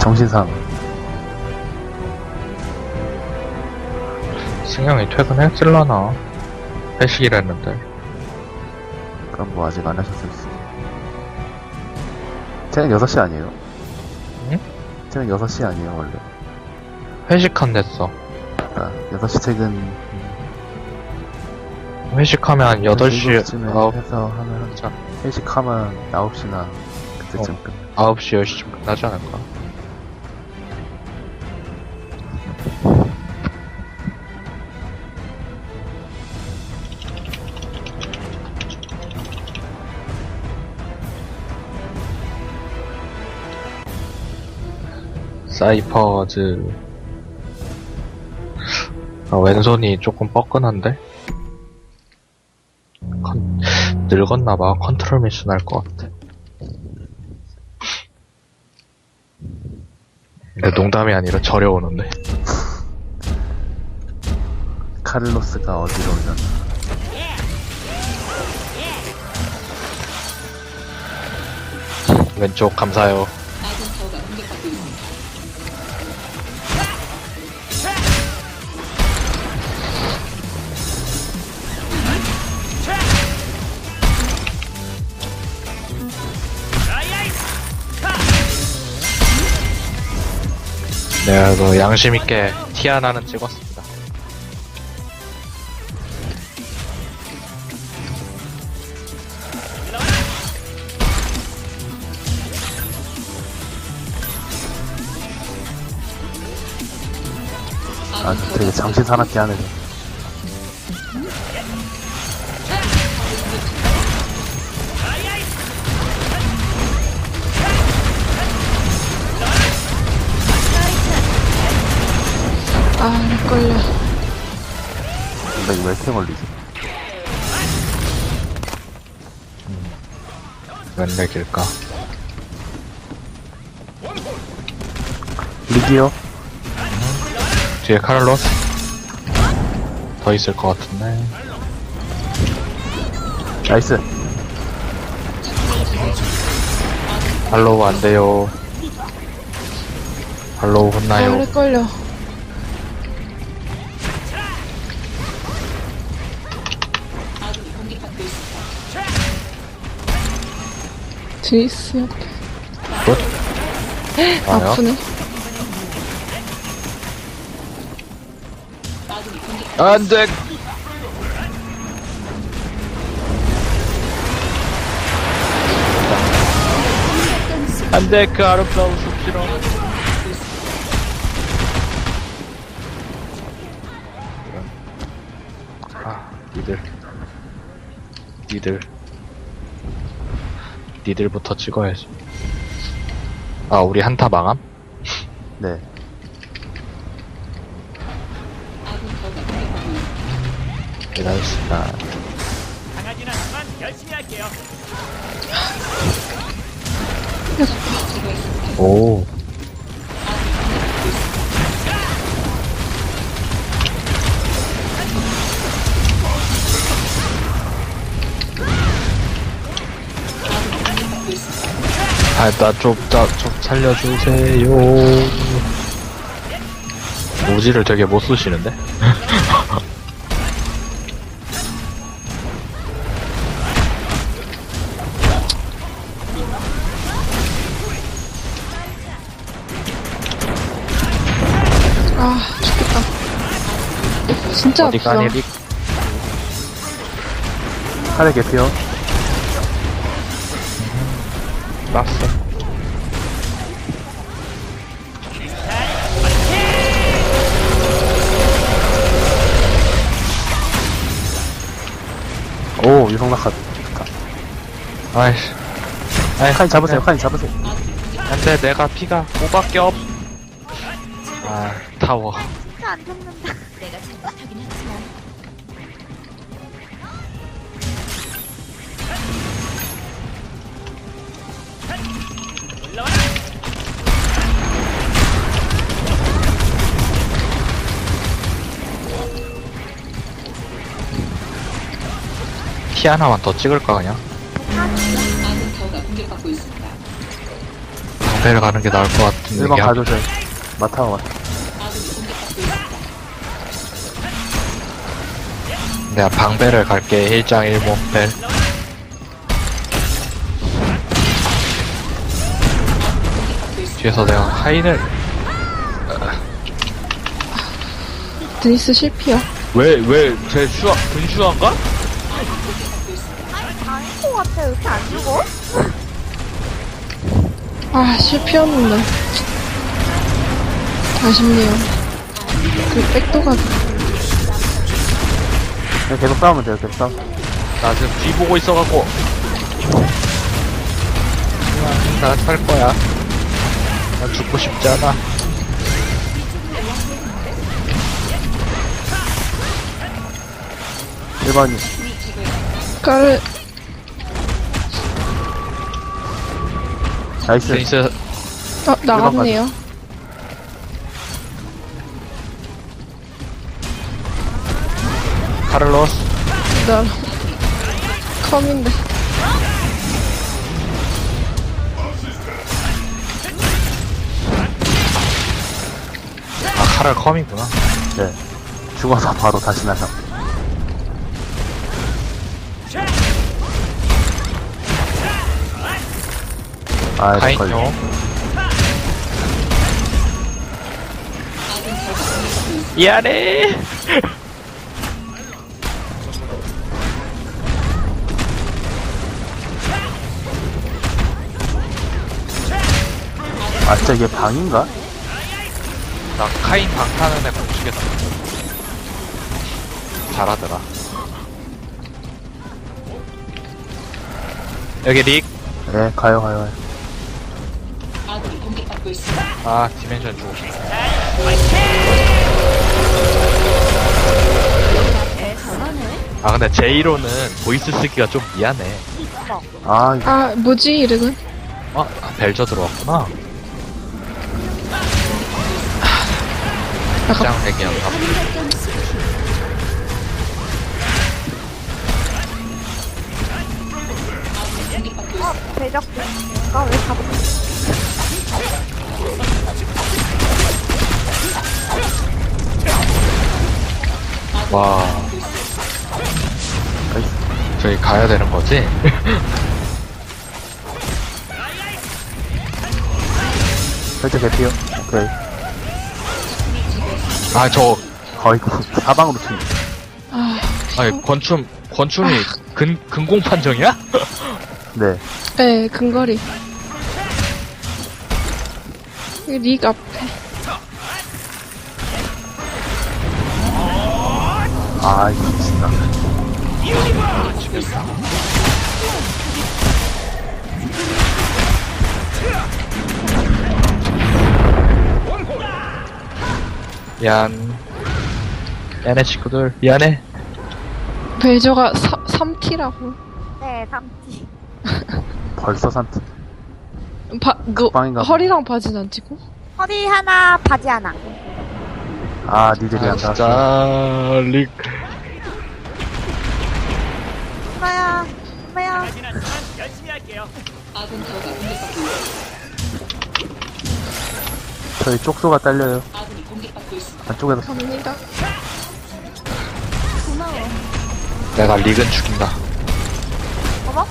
정신상. 승영이 퇴근했을라나? 회식이랬는데. 그럼 뭐 아직 안 하셨을 수도. 쟤는 6시 아니에요? 응? 쟤는 6시 아니에요, 원래. 회식한댔어. 그러니까 6시 퇴근 회식하면 8시, 쯤에 9, 해서 하면 자, 회식하면 9시나 그때쯤 끝. 9시, 10시쯤 끝나지 않을까? 사이퍼즈. 아, 왼손이 조금 뻐근한데? 컨, 늙었나봐. 컨트롤 미션 할것 같아. 근데 농담이 아니라 저려오는데. 카를로스가 어디로 오려나. 왼쪽 감사해요 내가 그 양심 있게 티 하나는 찍었습니다 아주 되게 정신 사납게 하네. 아, 렉 걸려. 근데 이거 왜 이렇게 걸리지? 웬 렉일까 리기요? 뒤에 카를로스 더 있을 것 같은데 나이스. 할로우 안 돼요 할로우 아, 혼나요 렉 걸려. 제이스. 옆에. 끝 아프네. 안 돼. 안 돼. 그 아름다운 숲시러 아 니들. 니들 니들부터 찍어야지 아 우리 한타 망함? 네. 기다렸습니다 강하진 않지만 열심히 할게요. 오 아, 나 좀, 나좀 살려주세요. 모지를 되게 못 쓰시는데? 아, 죽겠다. 진짜 어디 아프다. 가니, 릭? 카레 개피요? 났어. 오, 유성낙하. 아이씨. 아이, 카인 잡으세요, 카인 잡으세요. 안 돼, 내가 피가 5밖에 없. 아, 타워. 안 죽는다. 내가 티 하나만 더 찍을까, 그냥? 방패를 가는 게 나을 것 같은 1번 느낌. 가줘줘요. 마타가 왔 내가 방배를 갈게 1장 1모 벨 뒤에서 내가 하인을 드니스 실피야. 왜 왜 제 슈아 분슈아인가? 것 같아. 왜 이렇게 안 죽어? 아, 실피였는데. 아쉽네요. 그 백도가 그냥 계속 싸우면 돼요, 계속 싸우. 나 지금 뒤 보고 있어갖고 나살 거야 나 죽고 싶지 않아 일번이 까를 나이스. 데니스 어 나갔네요. 카를로스 나 컴인데. 아 카를 컴이구나 네. 죽어서 바로 다시 나서. 아, 걸려. 카인요 미안해 아, 진짜 이게 방인가? 나 카인 방타는 애 공식에다 잘하더라 여기 릭 네, 가요, 가요, 가요. 아, 디멘션 주고 싶어. 아, 근데 제이로는 보이스 쓰기가 좀 미안해. 아, 이거 아 뭐지 이름은? 어, 아, 벨저 들어왔구나. 짱? 왜 잡았어? 와. 저기 가야 되는 거지? 살짝 개피요. 오케이. 아, 저, 거의 사방으로 튀는. 아, 아니, 권춤, 권춤이 근, 근공 판정이야? 네. 네 근거리. 릭 앞에. 아, 이거 미친 미안. 미안해, 친구들. 미안해. 벨저가 3T라고. 네, 삼티. 벌써 3티. 바, 그, 빵인가 보네. 허리랑 바지는 안 찍고? 허리 하나, 바지 하나. 아, 니들이 아, 안 나왔어. 진짜, 릭. 엄마야, 엄마야. 열심히 할게요. 저희 쪽소가 딸려요. 안쪽에서 갑니다. 내가 릭은 죽인다. 어머?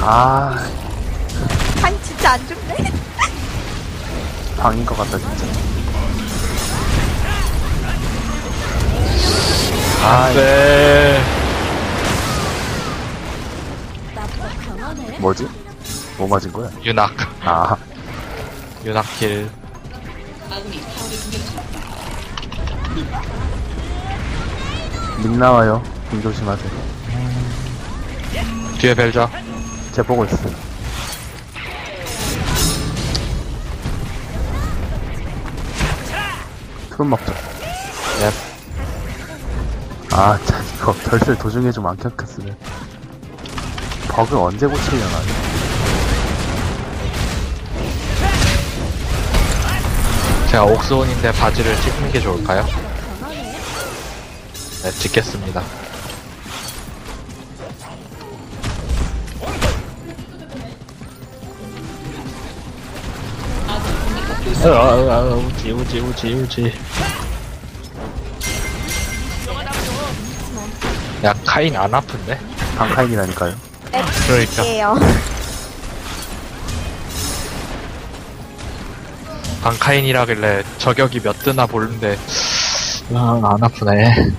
아, 아니, 진짜 안 죽네? 방인 것 같다, 진짜. 아, 네. 뭐지? 뭐 맞은 거야? 유낙. 아, 유낙킬. 닉 나와요. 님 조심하세요. 뒤에 벨저. 제 보고 있어요. 푸른 먹자. 예. 아, 참, 이거 별슬 도중에 좀 안 켰으면. 버그 언제 고치려나? 제가 옥스온인데 바지를 찍는 게 좋을까요? 네, 찍겠습니다. 아, 어, 아, 어, 아, 어, 우지, 우지, 우지, 우지. 야, 카인 안 아픈데? 방카인이라니까요. 그러니까. 방카인이라길래 저격이 몇 뜨나 보는데, 아, 안 아프네.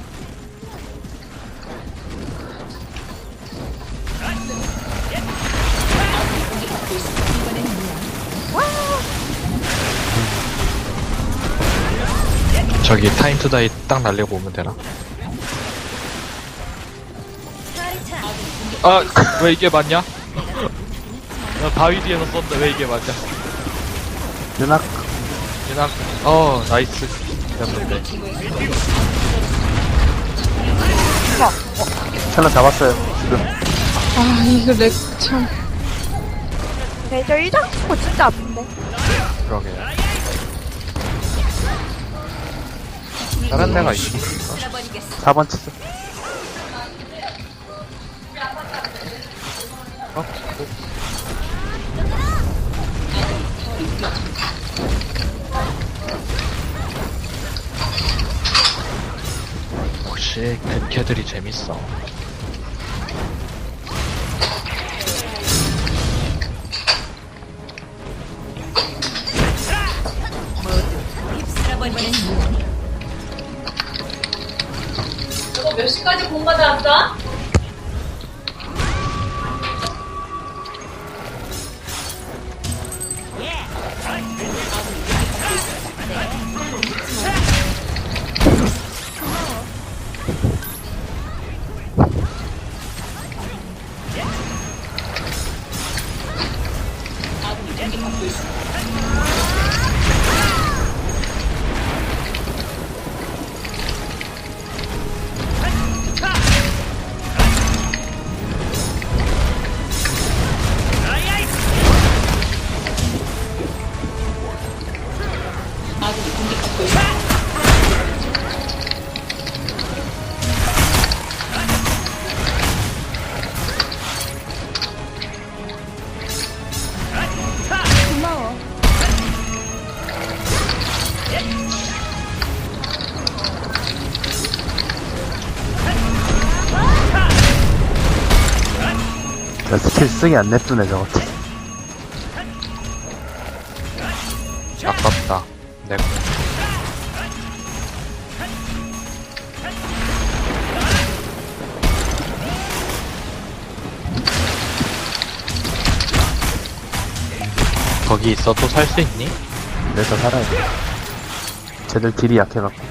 저기 타임 투 다이 딱 날리고 오면 되나? 아, 왜 이게 맞냐? 나 바위 뒤에서 쏜다, 왜 이게 맞냐? 연락, 그냥 어 나이스 였는데 찰나 잡았어요. 지금. 아, 이거 렉 참. 네, 저 1장 치고 진짜 아픈데. 그러게 다른 데가 있어 4번 치죠. 어? 혹시 근캐들이 재밌어 야, 스킬 쓰기 안 냅두네, 저거. 아깝다 내 거기 있어도 살수 있니? 내서 살아야 돼. 쟤들 딜이 약해갖고.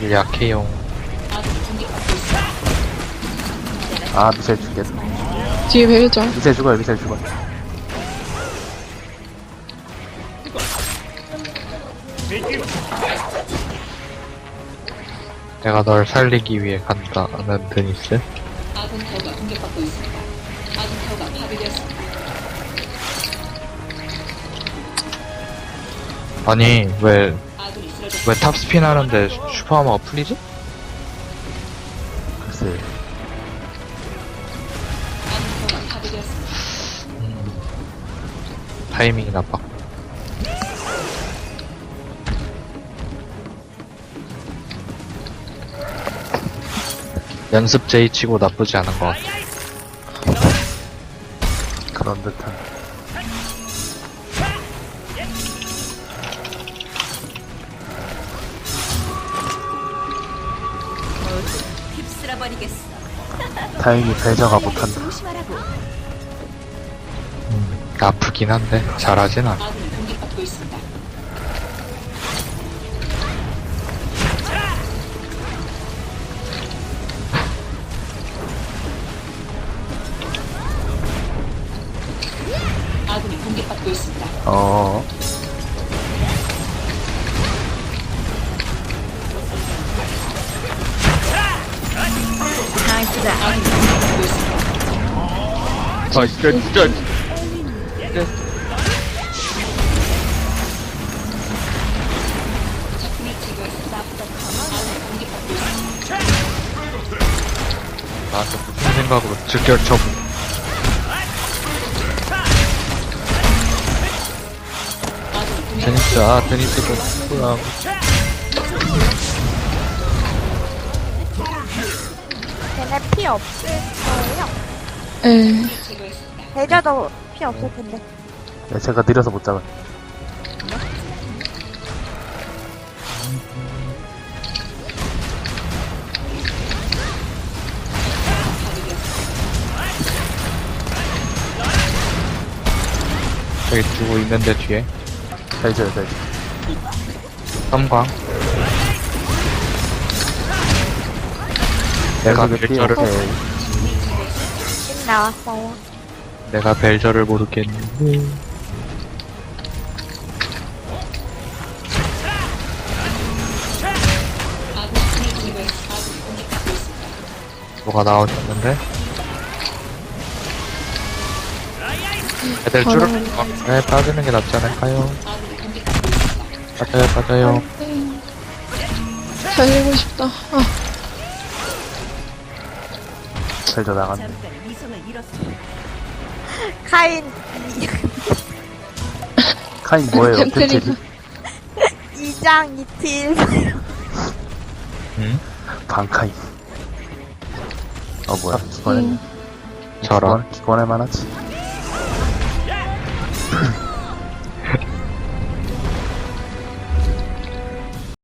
일 약해용 아, 미셀 죽겠다. 뒤에 벨저. 미셀 죽어요, 미셀 죽어요. 내가 널 살리기 위해 간다는 드니스 아니 왜왜 탑스핀 하는데 슈퍼하머가 풀리지? 글쎄. 타이밍이 나빠 연습 제이 치고 나쁘지 않은 것 같아 그런 듯한. 휩쓸어버리겠어. 다행히 벨저가 못한다. 조심하라고. 아프긴 한데 잘하진 않아. 어, 공격받고 있습니다. 아 진짜 나한테 무슨 생각으로 즉결 처분 드니스, 아, 드니스도, 뭐야. 걔네 피 없을 거예요. 에, 제거했습니다. 대저도 피 없을 텐데. 네, 제가 느려서 못 잡아요. 저기 두고 있는데 뒤에. 벨저요, 벨저. 섬광. 내가 벨저의 피, 벨저를, 오케이. 씩 나왔어요. 내가 벨저를 모르겠는데. 뭐가 나오셨는데? 애들 줄을, 어, 네, 빠지는 게 낫지 않을까요? 빠져요, 빠져요. 네. 살리고 싶다. 아, 벨저 나갔네. 잠깐 이성을 잃었습니다. 카인 카인 뭐예요? 템트리가. 템트리? 2장 2필. 응? 반카인. 어, 뭐야? 기권해. 음. 저런. 기권, 기권할 만하지.